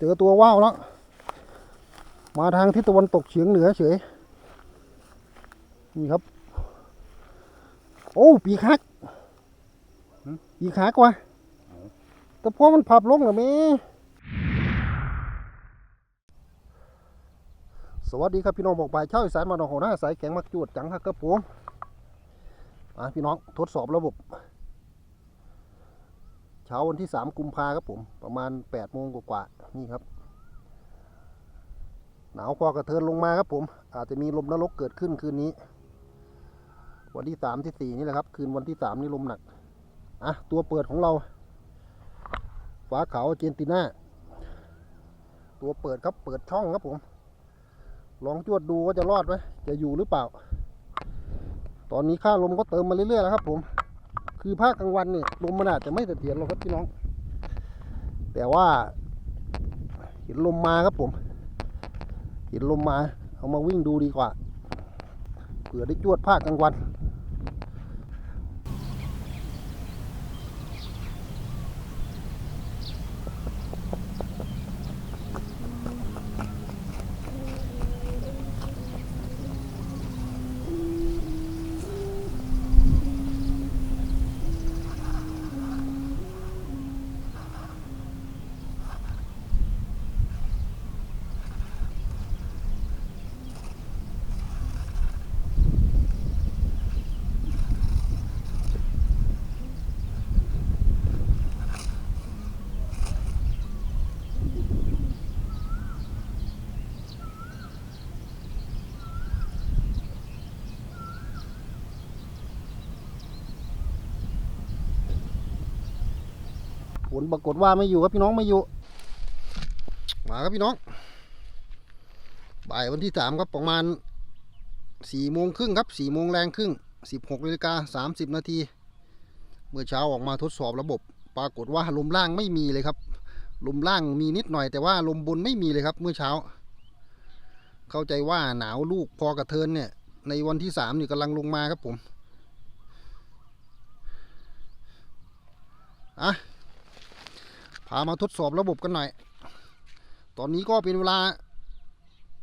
เจอตัวว่าวแล้ว มาทางทิศตะวันตกเฉียงเหนือเฉย นี่ครับ โอ้ ปีคักปีคักว่ะแต่พวกมันพับลงเหรอเมสวัสดีครับพี่น้องบอกไปเช่าอีสานมาหนองหัวหน้าสายแข็งมักจวดจังครับครับผมอะพี่น้องทดสอบระบบ ช้าวันที่สามกุมภาครับผม ประมาณแปดโมงกว่าๆนี่ครับ หนาวพอกระเทินลงมาครับผม อาจจะมีลมนรกเกิดขึ้นคืนนี้ วันที่สามที่สี่นี่แหละครับ คืนวันที่สามนี่ลมหนัก อะ ตัวเปิดของเราฟ้าขาวเจนติน่า ตัวเปิดครับ เปิดช่องครับผม ลองจวดดูว่าจะรอดไหมจะอยู่หรือเปล่า ตอนนี้ค่าลมก็เติมมาเรื่อยๆแล้วครับผม คือภาคกลางวันเนี่ยลมมันอาจจะไม่เสถียรหรอกครับพี่น้อง แต่ว่าเห็นลมมาครับผม เห็นลมมา เอามาวิ่งดูดีกว่าเผื่อได้จวดภาคกลางวัน ผลปรากฏว่าไม่อยู่ครับพี่น้องไม่อยู่ มาครับพี่น้อง บ่ายวันที่สามครับประมาณสี่โมงครึ่งครับสี่โมงแรงครึ่งสิบหกนาฬิกาสามสิบนาที เมื่อเช้าออกมาทดสอบระบบ ปรากฏว่าลมล่างไม่มีเลยครับ ลมล่างมีนิดหน่อยแต่ว่าลมบนไม่มีเลยครับ เมื่อเช้า เข้าใจว่าหนาวลูกพอกระเทินเนี่ย ในวันที่สามนี่กำลังลงมาครับผมอะ พามาทดสอบระบบกันหน่อย ตอนนี้ก็เป็นเวลา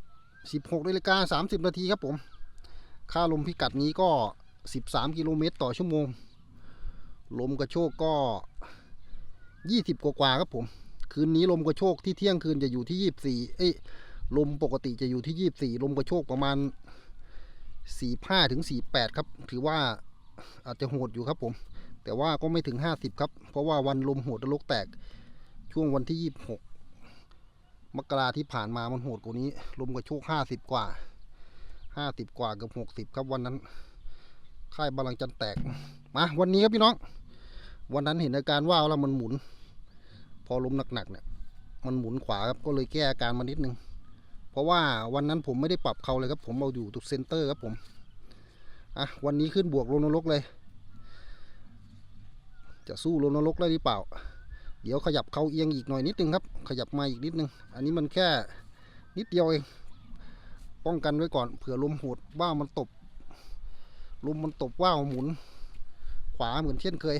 16นาฬิกา30 นาทีครับผม ค่าลมพิกัดนี้ก็ 13 กิโลเมตรต่อชั่วโมง ลมกระโชกก็ 20 กว่าๆครับผม คืนนี้ลมกระโชกที่เที่ยงคืนจะอยู่ที่ 24 เอ้ย ลมปกติจะอยู่ที่ 24 ลมกระโชกประมาณ 45ถึง48 ครับ ถือว่าอาจจะโหดอยู่ครับผม แต่ว่าก็ไม่ถึง 50 ครับ เพราะว่าวันลมโหดนรกแตก ช่วงวันที่ยี่สิบหกมกราที่ผ่านมามันโหดกว่านี้ลมกระโชกห้าสิบกว่าห้าสิบกว่าเกับหกสิบครับวันนั้นค่ายบาลังจันแตกมาวันนี้ครับพี่น้อง วันนั้นเห็นอาการว่าวแล้วมันหมุน พอลมหนักๆเนี่ย มันหมุนขวาครับก็เลยแก้อาการมานิดนึงเพราะว่าวันนั้นผมไม่ได้ปรับเขาเลยครับ ผมเอาอยู่ตุกเซนเตอร์ครับผมอะวันนี้ขึ้นบวกลงนรกเลย จะสู้ลงนรกได้หรือเปล่า เดี๋ยวขยับเขาเอียงอีกหน่อยนิดนึงครับ ขยับมาอีกนิดนึง อันนี้มันแค่นิดเดียวเอง ป้องกันไว้ก่อน เผื่อลมโหดว่าวมันตบ ลมมันตบว่าวหมุน ขวาเหมือนเช่นเคย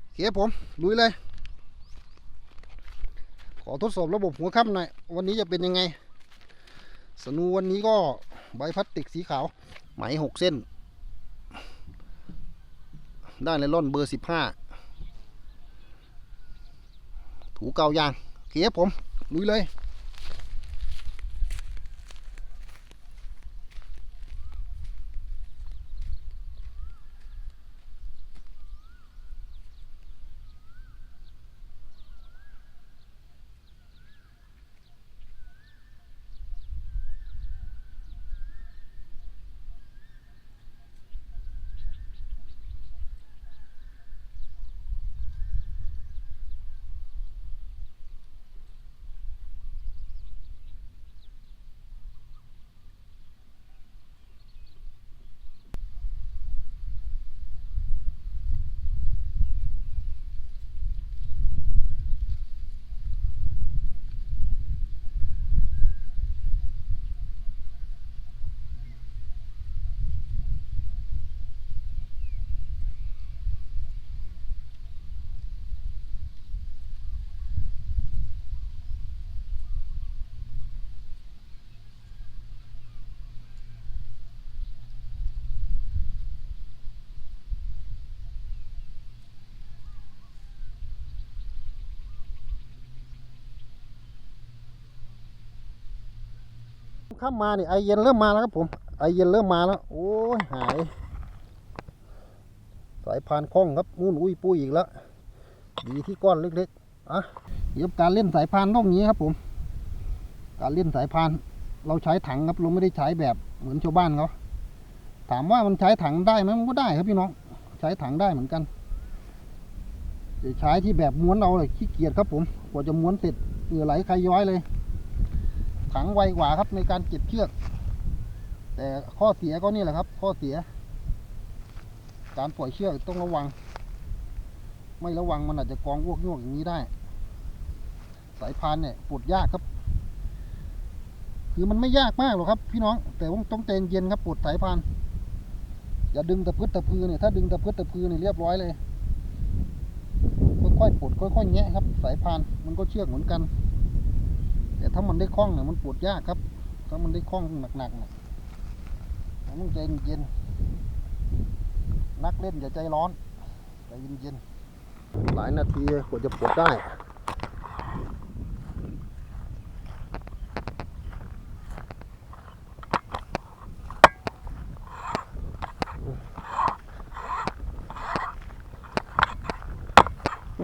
โอเคผมลุยเลย ขอทดสอบระบบหัวค่ำหน่อย วันนี้จะเป็นยังไง สนูวันนี้ก็ใบพลาสติกสีขาว ไหมหกเส้น ได้ไนล่อนเบอร์สิบห้า ถูเกายางโอเคครับผมลุยเลย ค่ำมาเนี่ยไอเย็นเริ่มมาแล้วครับผม ไอเย็นเริ่มมาแล้ว โอ้ยหาย สายพานคล้องครับนู่นอุ้ยปุ้ยอีกแล้ว ดีที่ก้อนเล็กๆอะเดี๋ยวการเล่นสายพานต้องนี้ครับผม การเล่นสายพาน เราใช้ถังครับเราไม่ได้ใช้แบบเหมือนชาวบ้านเขาถามว่ามันใช้ถังได้ไหมมันก็ได้ครับพี่น้อง ใช้ถังได้เหมือนกันจะใช้ที่แบบม้วนเอาเลยขี้เกียจครับผม กว่าจะม้วนเสร็จเอือไหลใครย้อยเลย ถังไวกว่าครับในการเก็บเชือก แต่ข้อเสียก็นี่แหละครับ ข้อเสีย การปล่อยเชือกต้องระวัง ไม่ระวังมันอาจจะกองอ้วกยวกอย่างนี้ได้ สายพานเนี่ยปวดยากครับ คือมันไม่ยากมากหรอกครับ พี่น้องแต่ว่าต้องใจเย็นครับปวดสายพานอย่าดึงตะพืดตะพือเนี่ยถ้าดึงตะพืดตะพือเนี่ยเรียบร้อยเลย ค่อยๆปลดค่อยๆแงะครับ สายพานมันก็เชือกเหมือนกัน แต่ถ้ามันได้คล้องเนี่ยมันปวดยากครับ ถ้ามันได้คล้องหนักๆเนี่ยต้องใจเย็นนักเล่นอย่าใจร้อนใจเย็นๆหลายนาทีกว่าจะปลดได้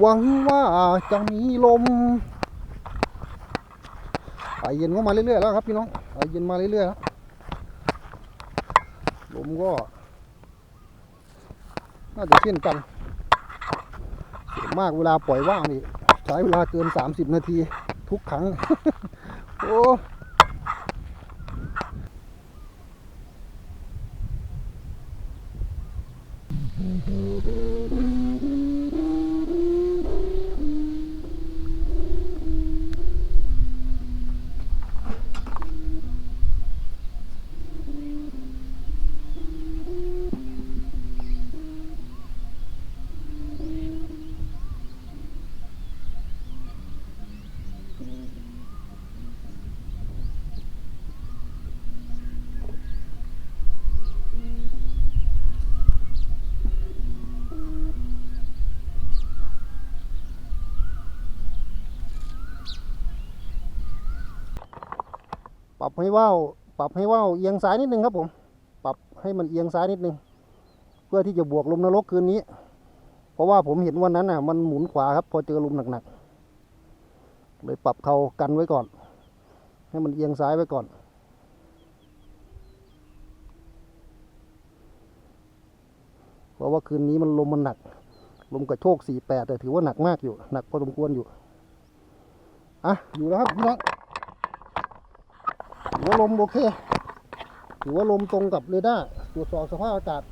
หวังว่าจะมีลม ไอเย็นก็มาเรื่อยๆแล้วครับพี่น้องไอเย็นมาเรื่อยๆแล้วลมก็ น่าจะเช่นกันส่วนมากเวลาปล่อยว่างนี่ใช้เวลาเกิน 30 นาทีทุกครั้ง โอ้ รับให้ว่าวปรับให้ว่าวเอียงซ้ายนิดนึงครับผม ปรับให้มันเอียงซ้ายนิดนึง เพื่อที่จะบวกลมนรกคืนนี้ เพราะว่าผมเห็นวันนั้นน่ะ มันหมุนขวาครับ พอเจอลมหนักๆเลยปรับเขากันไว้ก่อน ให้มันเอียงซ้ายไว้ก่อนเพราะว่าคืนนี้มันลมมันหนัก ลมกระโชกสี่แปดแต่ถือว่าหนักมากอยู่ หนักพอสมควรอยู่ อะ อยู่แล้วครับพี่น้อง ว่าลมโอเค ถือว่าลมตรงกับเรดาร์ตรวจสอบสภาพอากาศ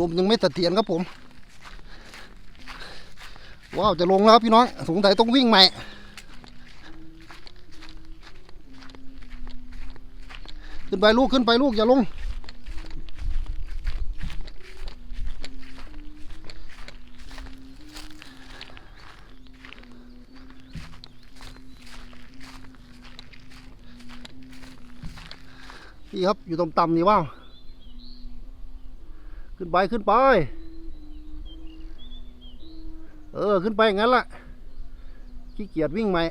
ลมยังไม่เสถียรครับผม ว้าว จะลงแล้วครับพี่น้อง สงสัยต้องวิ่งใหม่ ขึ้นไปลูกขึ้นไปลูกอย่าลงพี่ครับ อยู่ต่ำๆนี่ว้าว ขึ้นไปขึ้นไป เออ ขึ้นไปอย่างนั้นละขี้เกียจวิ่งใหม่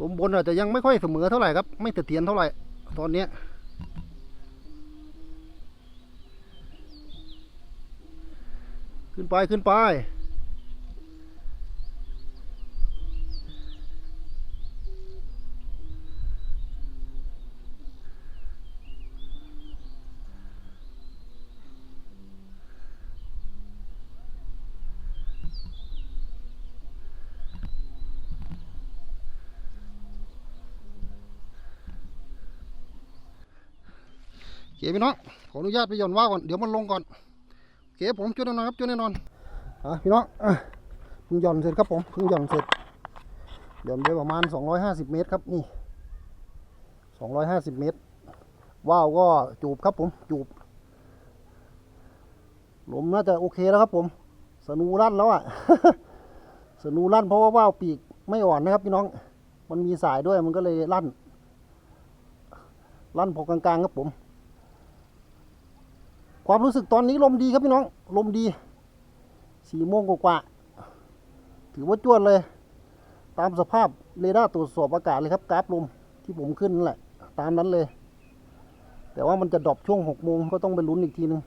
ลมบนอาจจะยังไม่ค่อยเสมอเท่าไหร่ครับ ไม่เสถียรเท่าไหร่ ตอนเนี้ยขึ้นไปขึ้นไป โอเคพี่น้องขออนุญาตไปย่อนว่าก่อนเดี๋ยวมันลงก่อนโอเคผมช่วยแน่นอนครับช่วยแน่นอนอะพี่น้องอะเพิ่งย่อนเสร็จครับผมเพิ่งย่อนเสร็จหย่อนไปประมาณ 250 เมตรครับนี่ 250 เมตร ว่าวก็จูบครับผมจูบลมน่าจะโอเคแล้วครับผม สนูลั่นแล้วอะ สนูลั่นเพราะว่าว่าวปีกไม่อ่อนนะครับพี่น้อง มันมีสายด้วยมันก็เลยลั่น ลั่นพอกลางๆครับผม ความรู้สึกตอนนี้ลมดีครับพี่น้อง ลมดีสี่โมงกว่าถือว่าจวดเลย ตามสภาพเรดาร์ตรวจสอบอากาศเลยครับกราฟลมที่ผมขึ้นนั่นแหละ ตามนั้นเลย แต่ว่ามันจะดรอปช่วงหกโมงก็ต้องไปลุ้นอีกทีนึง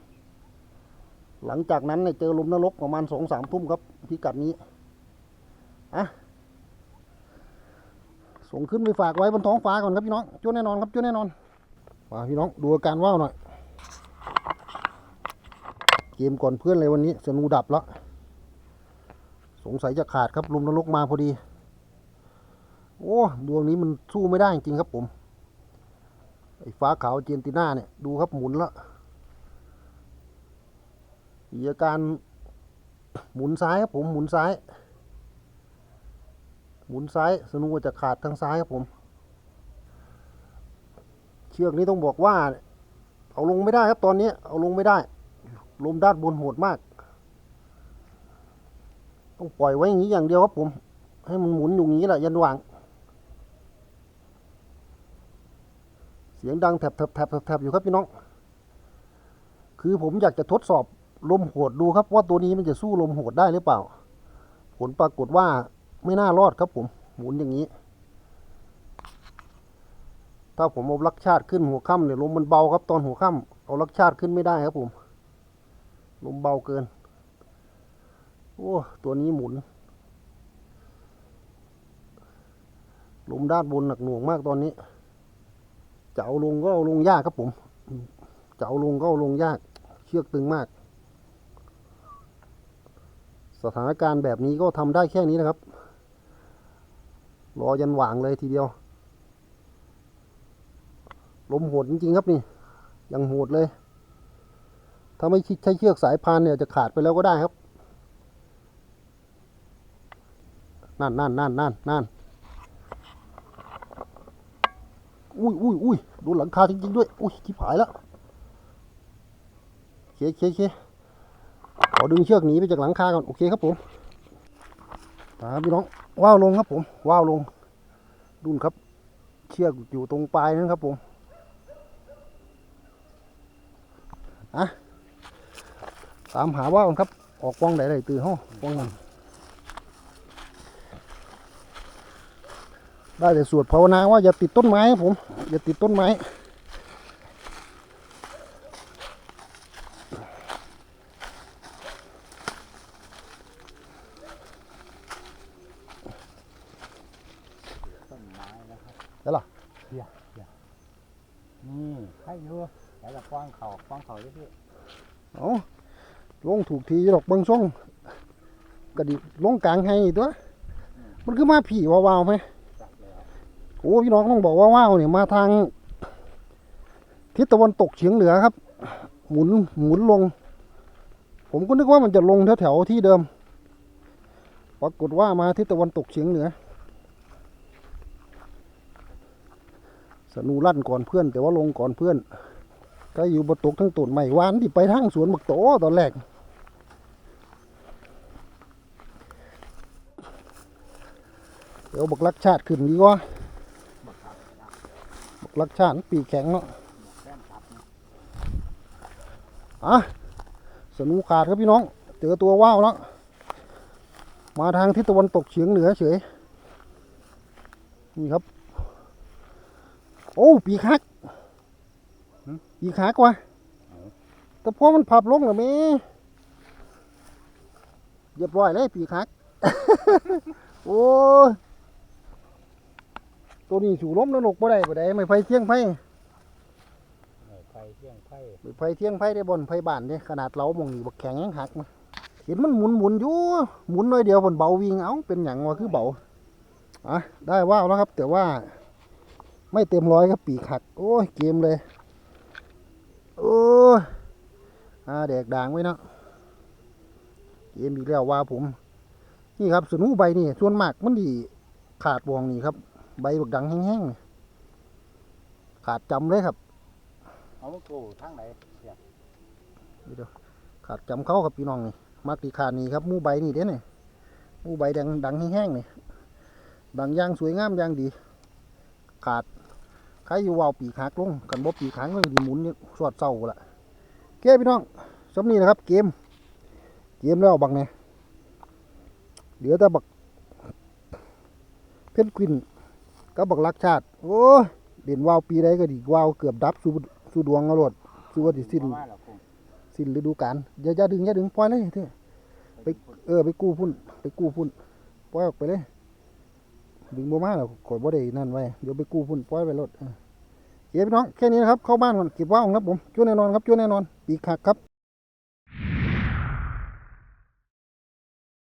หลังจากนั้นเนี่ยเจอลมนรกประมาณสองสามทุ่มครับพิกัดนี้อะส่งขึ้นไปฝากไว้บนท้องฟ้าก่อนครับพี่น้องจ้วแน่นอนครับจ้วแน่นอนมาพี่น้องดูอาการว่าวหน่อย มก่อนเพื่อนเลยวันนี้สนูดับแล้วสงสัยจะขาดครับลมนรกมาพอดี โอ้ดวงนี้มันสู้ไม่ได้จริงครับผมไอ้ฟ้าขาวเจนติน่าเนี่ยดูครับหมุนแล้วมีอาการหมุนซ้ายครับผมหมุนซ้าย หมุนซ้ายสนุกจะขาดทางซ้ายครับผม เชือกนี้ต้องบอกว่า เอาลงไม่ได้ครับตอนนี้เอาลงไม่ได้ ลมด้านบนโหดมาก ต้องปล่อยไว้อย่างนี้อย่างเดียวครับผม ให้มันหมุนอยู่งนี้แหละยันหวาง เสียงดังแถบแถบแถบแถบแถบอยู่ครับพี่น้อง คือผมอยากจะทดสอบลมโหดดูครับ ว่าตัวนี้มันจะสู้ลมโหดได้หรือเปล่า ผลปรากฏว่าไม่น่ารอดครับผม หมุนอย่างนี้ ถ้าผมเอาลักชาติขึ้นหัวค่ำเนี่ยลมมันเบาครับตอนหัวค่ำเอาลักชาติขึ้นไม่ได้ครับผม ลมเบาเกิน โอ้ ตัวนี้หมุน ลมด้านบนหนักหน่วงมากตอนนี้ จะเอาลงก็เอาลงยากครับผม จะเอาลงก็เอาลงยาก เชือกตึงมาก สถานการณ์แบบนี้ก็ทำได้แค่นี้นะครับ รอยันหว่างเลยทีเดียว ลมโหดจริงๆครับนี่ ยังโหดเลย ถ้าไม่ใช้เชือกสายพานเนี่ยจะขาดไปแล้วก็ได้ครับ นั่นนั่นนั่นนั่นนั่นอุ้ยอุ้ยอุ้ยโดนหลังคาจริงๆด้วย อุ้ยชิบหายแล้วเคเคเคขอดึงเชือกหนีไปจากหลังคาก่อน โอเคครับผมตาพี่น้อง ว้าวลงครับผม ว้าวลงดุนครับ เชือกอยู่ตรงปลายนั่นครับผมอะ ตามหาว่าวครับ ออกกล้องไหนไหนตือห้องกล้องมันได้แต่สวดภาวนาว่าอย่าติดต้นไม้ผม อย่าติดต้นไม้ ต้นไม้นะครับ แล้วล่ะ นี่ให้อยู่แต่ละกว้างเขากว้างเขาเยอะ เอา ลงถูกทีดอกเบิงช่องกระดิลงกลางให้นี่ตัว มันคือมาผีวาวๆไหมโอ้พี่น้องต้องบอกว่าว่าวเนี่ยมาทาง ทิศตะวันตกเฉียงเหนือครับ หมุนหมุนลง ผมก็นึกว่ามันจะลงแถวๆที่เดิมปรากฏว่ามาทิศตะวันตกเฉียงเหนือ สนูลั่นก่อนเพื่อน แต่ว่าลงก่อนเพื่อน ก็อยู่บนตกทั้งต้นไม้หวานที่ไปทางสวนบักโตตอนแรก เดี๋ยวบักลักชาติขึ้นดีกว่าบักลักชาติปีแข็งเนาะอะสนูขาดครับพี่น้องเจอตัวว่าวแล้วมาทางทิศตะวันตกเฉียงเหนือเฉยนี่ครับ โอ้ปีกหักปีกหักว่ะแต่พอมันพับลงแล้วแม่เรียบร้อยเลยปีกหัก โอ้ ตัวนี้สู่ล้มแล้วหนกบ่ได้บ่ได้ไม่ไฟเที่ยงไฟไม่ไฟเที่ยงไฟไปไฟเที่ยงไฟได้บนไฟบ้านเด้ขนาดเรามองนี่บักแข็งยังหักมาเห็นมันหมุนหมุนอยู่หมุนหน่อยเดียวบนเบาวิ่งเอ้าเป็นอย่างวะคือเบาอะได้ว่าวแล้วครับ แต่ว่าไม่เต็มร้อยครับปีกหัก โอ้ยเกมเลยโอ้ยอ่าแดกด่างไว้เนาะเกมอีกแล้วว่าผม นี่ครับสนูใบนี่ส่วนมากมันดีขาดวงนี่ครับ ใบบักดังแห้งๆนี่ขาดจำเลยครับ เอามากูทางไหนเสียบนี่เด้อขาดจำเขาครับพี่น้องนี่มักตีขาดนี่ครับหมูใบนี่เด้เนี่ยหมูใบดังดังแห้งๆนี่ดังอยางสวยงามอยางดี ขาดใครอยู่วาวปีกหักลงกันบ่ปีกหักมันดีหมุนนี่สวดเศร้าละโอเคพี่น้องสำนี้นะครับ เกม เกมแล้วบักเนี่ยเหลือแต่บักเพนกวิน กับบักลักชาติ โอ้เด่นวาวปีใดก็ดีวาวเกือบดับสู่สู่ดวงเอาโลดสู่ว่าสิสิ้นสิ้นฤดูกาลอย่าอย่าดึงอย่าดึงปล่อยเลยเถอะไปเออไปกู้พุ่น ไปกู้พุ่นปล่อยออกไปเลย ดึงบ่มาแล้วข่อยบ่ได้นั่นไว้เดี๋ยวไปกู้พุ่นปล่อยไปรถเออเก็บพี่น้องแค่นี้นะครับเข้าบ้านก่อนเก็บว่าวครับผมจุ้แน่นอนครับจุ้แน่นอนปีกหักครับ